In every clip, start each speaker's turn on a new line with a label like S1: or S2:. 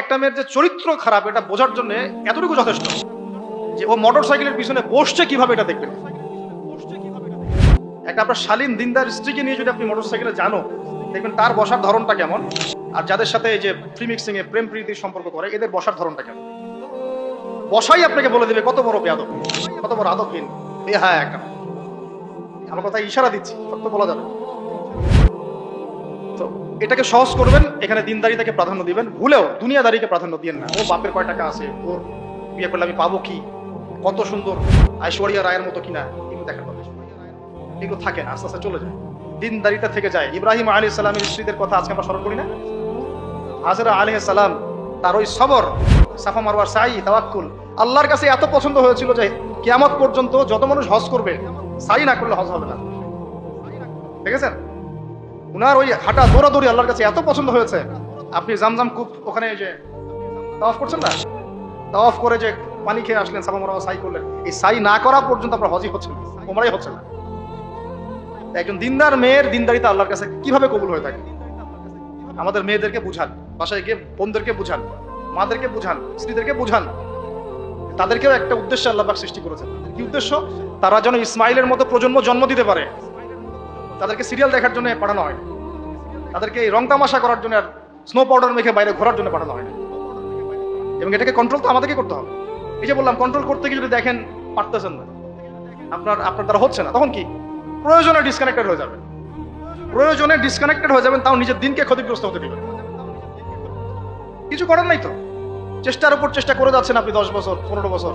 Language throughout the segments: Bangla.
S1: একটা মেয়ের যে চরিত্র খারাপ, এটা বোঝার জন্য এতটুকু যথেষ্ট যে ও মোটর সাইকেলের পিছনে বসছে কীভাবে এটা দেখবেন? একটা আপনার শালীন দিনদার স্ত্রীকে নিয়ে যদি আপনি মোটর সাইকেলে জানো, দেখবেন তার বসার ধরনটা কেমন, আর যাদের সাথে এই যে ফ্রি মিক্সিং এ প্রেম প্রীতির সম্পর্ক করে, এদের বসার ধরনটা কেমন? বসাই আপনাকে বলে দেবে, কত বড় বেয়াদব, কত বড় আদবহীন এ হ্যাঁ একটা আমার কথা ইশারা দিচ্ছি, সত্য বলা যাবে। তো এটাকে সহজ করবেন, এখানে দিনদারিতাকে প্রাধান্য দিবেন, ভুলেও দুনিয়াদারিকে প্রাধান্য দিয়েন না। ও বাপের কয় টাকা আছে? ওর বিয়ে করলে আমি পাবো কি? কত সুন্দর ঐশ্বরিয়া রায়ের মতো কিনা? এগুলো দেখার কথা। এগুলো থাকে না, আস্তে আস্তে চলে যায়। দিনদারিতা থেকে যায়। ইব্রাহিম আলী সালামের স্ত্রীদের কথা আজকে আমরা স্মরণ করি না? হাজরা আলী সালাম, তার ওই সবর, সাফা মারওয়ার সাই, তাওয়াক্কুল, আল্লাহর কাছে এত পছন্দ হয়েছিল যে কিয়ামত পর্যন্ত যত মানুষ হজ করবে, সাই না করলে হজ হবে না। দেখেছেন? উনার ওই হাঁটা দৌড়াদৌড়ি আল্লাহর কাছে এত পছন্দ হয়েছে। আপনি জামজাম কূপ ওখানে যে তাওয়াফ করছেন না? তাওয়াফ করে যে পানি খেয়ে আসলেন সাফা মারওয়া সাই করলেন। এই সাই না করা পর্যন্ত আপনার হজই হচ্ছে না ওমরাই হচ্ছে না। একজন দিনদার মেয়ের দিনদারিতা আল্লাহর কাছে কীভাবে কবুল হয়ে থাকে? আমাদের মেয়েদেরকে বুঝান, বাসায় গিয়ে বোনদেরকে বুঝান, মাদেরকে বুঝান, স্ত্রীদেরকে বুঝান। তাদেরকেও একটা উদ্দেশ্য আল্লাহ পাক সৃষ্টি করেছেন। কি উদ্দেশ্য? তারা যেন ইসমাইলের মতো প্রজন্ম জন্ম দিতে পারে। তাদেরকে সিরিয়াল দেখার জন্য পাঠানো হয় তাদেরকে রং তামাশা করার জন্য আর স্নো পাউডার মেখে বাইরে ঘোরার জন্য পাঠানো হয় এবং এটাকে কন্ট্রোল তো আমাদেরকে করতে হবে। এই যে বললাম কন্ট্রোল করতে গিয়ে যদি দেখেন, পারতেছেন না। আপনার আপনার দ্বারা হচ্ছে না। তখন কি? প্রয়োজনে ডিসকানেক্টেড হয়ে যাবে প্রয়োজনে ডিসকানেক্টেড হয়ে যাবেন, তাও নিজের দিনকে ক্ষতিগ্রস্ত হতে দিবেন। কিছু করার নাই তো। চেষ্টার উপর চেষ্টা করে যাচ্ছেন আপনি দশ বছর, পনেরো বছর,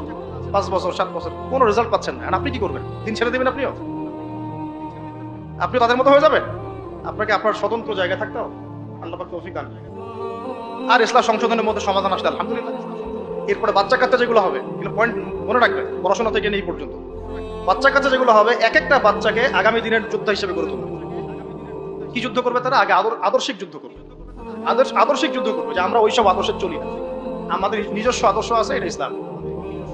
S1: পাঁচ বছর, সাত বছর, কোনো রেজাল্ট পাচ্ছেন না। আপনি কি করবেন? দিন ছেড়ে দেবেন আপনিও? আপনি তাদের মতো হয়ে যাবেন? আপনাকে আপনার স্বতন্ত্র জায়গায় থাকতে হবে। আল্লাহ তৌফিক দান আর ইসলাম সংশোধনের মধ্যে সমাধান আসলে আলহামদুলিল্লাহ। এরপরে বাচ্চা কাচ্চা যেগুলো হবে এগুলো পয়েন্ট মনে রাখবেন, পড়াশোনা থেকে নেই পর্যন্ত। বাচ্চা কাচ্চা যেগুলো হবে এক একটা বাচ্চাকে আগামী দিনের যোদ্ধা হিসেবে গড়ে তুলবে। কি যুদ্ধ করবে তারা? আগে আদর আদর্শিক যুদ্ধ করবে। আদর্শ আদর্শিক যুদ্ধ করবে, যে আমরা ওইসব আদর্শে চলি না। আমাদের নিজস্ব আদর্শ আছে, এটা ইসলাম।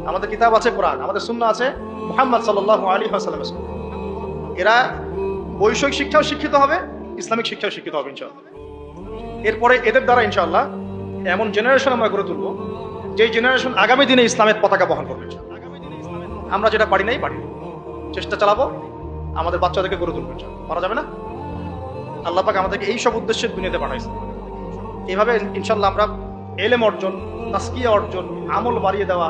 S1: আমাদের কিতাব আছে, কোরআন। আমাদের শূন্য আছে মোহাম্মদ সাল্লাহ আলী হাসালামের এরা বৈষয়িক শিক্ষাও শিক্ষিত হবে, ইসলামিক শিক্ষাও শিক্ষিত হবে ইনশাআল্লাহ। এরপরে এদের দ্বারা ইনশাআল্লাহ এমন জেনারেশন আমরা গড়ে তুলব যে জেনারেশন আগামী দিনে ইসলামের পতাকা বহন করবে আমরা যেটা পারি নাই, পারি চেষ্টা চালাবো, আমাদের বাচ্চাদেরকে গড়ে তুলবো। পারা যাবে না? আল্লাহ পাক আমাদেরকে এই সব উদ্দেশ্যে দুনিয়াতে পাঠাইছে এইভাবে ইনশাল্লাহ আমরা এলেম অর্জন তাস্কিয়া অর্জন, আমল বাড়িয়ে দেওয়া,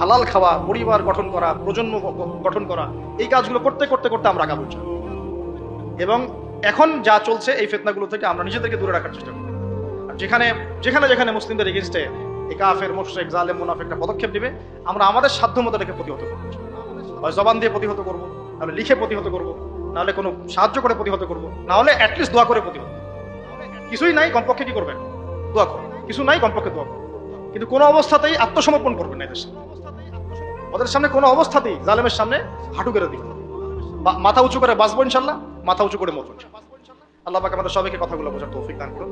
S1: হালাল খাওয়া, পরিবার গঠন করা, প্রজন্ম গঠন করা, এই কাজগুলো করতে করতে করতে আমরা আগাবো। এবং এখন যা চলছে এই ফেতনাগুলো থেকে আমরা নিজেদেরকে দূরে রাখার চেষ্টা করব। আর যেখানে যেখানে যেখানে মুসলিমদের এগেনস্টে এই কাফের মোশেক জালেম মুনাফেকটা পদক্ষেপ নেবে, আমরা আমাদের সাধ্য মতো এটাকে প্রতিহত করব। হয় জবান দিয়ে প্রতিহত করব, নাহলে লিখে প্রতিহত করব, নাহলে কোনো সাহায্য করে প্রতিহত করব, নাহলে অ্যাটলিস্ট দোয়া করে প্রতিহত কিছুই নাই, কমপক্ষে কি করবেন? দোয়া করুন। কিছু নাই, কমপক্ষে দোয়া করুন। কিন্তু কোনো অবস্থাতেই আত্মসমর্পণ করবেন না এদের সামনে। ওদের সামনে কোনো অবস্থাতেই জালেমের সামনে হাঁটু কেড়ে দিবেন মাথা উঁচু করে বাঁচবো ইনশাল্লাহ। মাথা উঁচু করে মরবো আল্লাহ পাক আমাদের সবাইকে কথাগুলো বোঝার তৌফিক দান করুন।